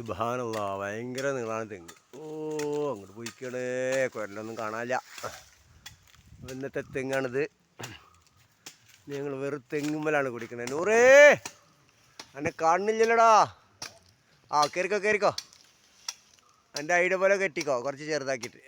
സുബാനുള്ള ഭയങ്കര നീളാണ് തെങ്ങ്. ഓ അങ്ങോട്ട് പോയിക്കണേ. കുരലൊന്നും കാണാനില്ല. ഇന്നത്തെ തെങ്ങാണിത്. ഞങ്ങൾ വെറും തെങ്ങുമ്മലാണ് കുടിക്കുന്നത് നൂറേ! എന്നെ കാണുന്നില്ലല്ലോടാ. ആ കയറിക്കോ കയറിക്കോ എന്റെ ഐഡിയ പോലെ കെട്ടിക്കോ കുറച്ച് ചെറുതാക്കിയിട്ട്.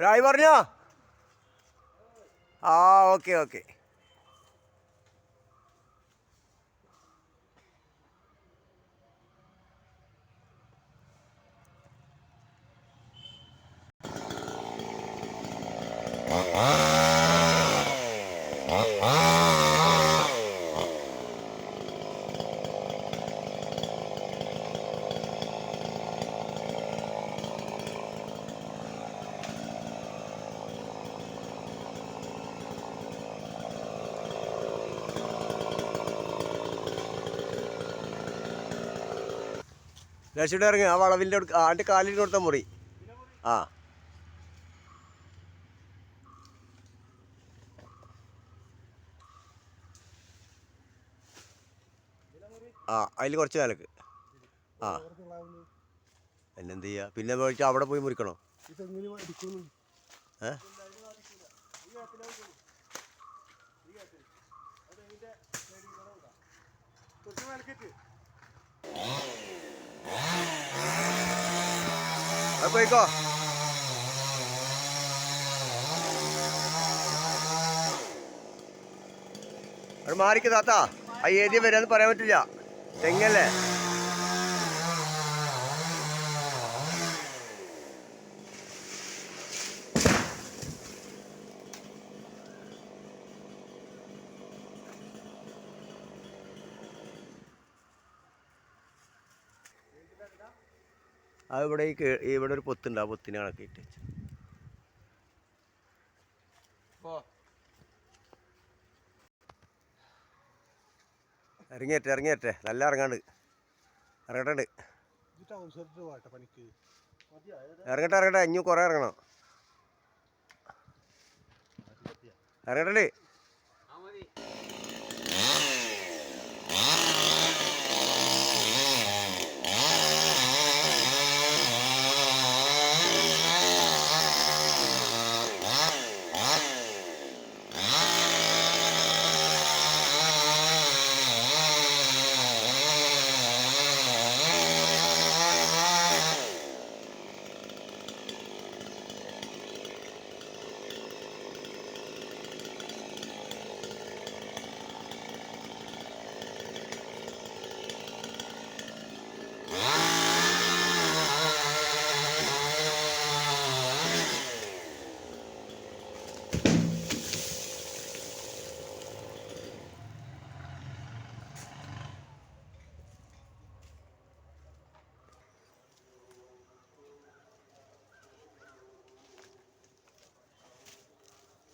രായി പറഞ്ഞോ? ആ ഓക്കെ ഓക്കെ. രക്ഷിട്ട് ഇറങ്ങി. ആ വളവിന്റെ ആന്റെ കാലിൽ കൊടുത്ത മുറി. ആ. ആ അതിൽ കുറച്ച് കാലക്ക്. ആ. എന്നെന്ത് ചെയ്യുക പിന്നെ പോയിട്ട് അവിടെ പോയി മുറിക്കണോ? ഏ? പോയിക്കോ. അത് മാറിക്ക് താത്ത. ആ ഏരിയ വരാന്ന് പറയാൻ പറ്റില്ല. തെങ്ങല്ലേ? അത് ഇവിടെ ഈ ഇവിടെ ഒരു പൊത്തുണ്ട് ആ പൊത്തിനെ കണക്കിട്ട് ഇറങ്ങിയറ്റേ ഇറങ്ങിയറ്റേ. നല്ല ഇറങ്ങാണ്ട്. ഇറങ്ങട്ടുണ്ട്. ഇറങ്ങട്ടെ ഇറങ്ങട്ടെ. അഞ്ഞു കുറേ ഇറങ്ങണം. ഇറങ്ങട്ടെ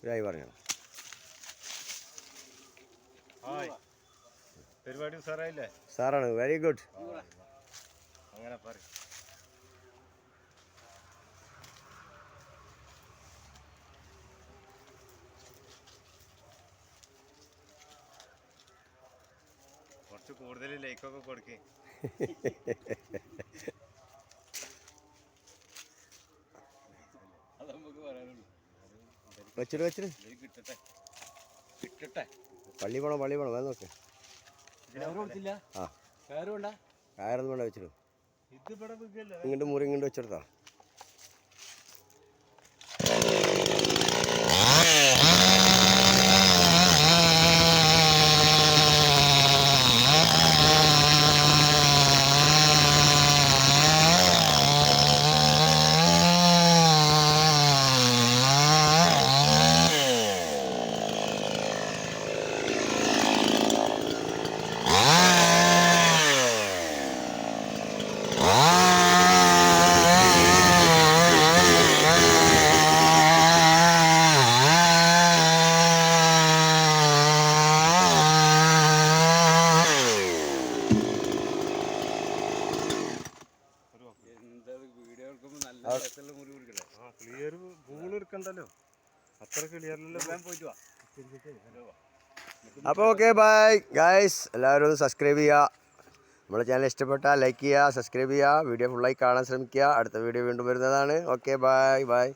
ഇതായി പറഞ്ഞു. പരിപാടി സാറായില്ലേ സാറാണ് വെരി ഗുഡ് അങ്ങനെ പറയും. കുറച്ച് കൂടുതൽ ലൈക്കൊക്കെ കൊടുക്കേ. വെച്ചിട്ട് വെച്ചിട്ട് കിട്ടട്ടെ. പള്ളി പോണോ പള്ളി പോണോ. വേണം നോക്ക്. ആ. കയറൊന്നും വേണ്ട വിൽക്കല്ലേ ഇങ്ങോട്ട് മുറി ഇങ്ങോട്ട് വെച്ചെടുത്താ വീഡിയോ എടുക്കുമ്പോൾ നല്ല രസമുള്ള മുറി കൊടുക്കട്ടെ ആ ക്ലിയർ എടുക്കണ്ടല്ലോ അത്ര ഞാൻ പോയിട്ട് വാ. അപ്പോൾ ഓക്കെ ബൈ ഗായ്സ് എല്ലാവരും ഒന്ന് സബ്സ്ക്രൈബ് ചെയ്യുക നമ്മുടെ ചാനൽ ഇഷ്ടപ്പെട്ടാൽ ലൈക്ക് ചെയ്യുക സബ്സ്ക്രൈബ് ചെയ്യുക വീഡിയോ ഫുള്ളായി കാണാൻ ശ്രമിക്കുക. അടുത്ത വീഡിയോ വീണ്ടും വരുന്നതാണ്. Okay bye bye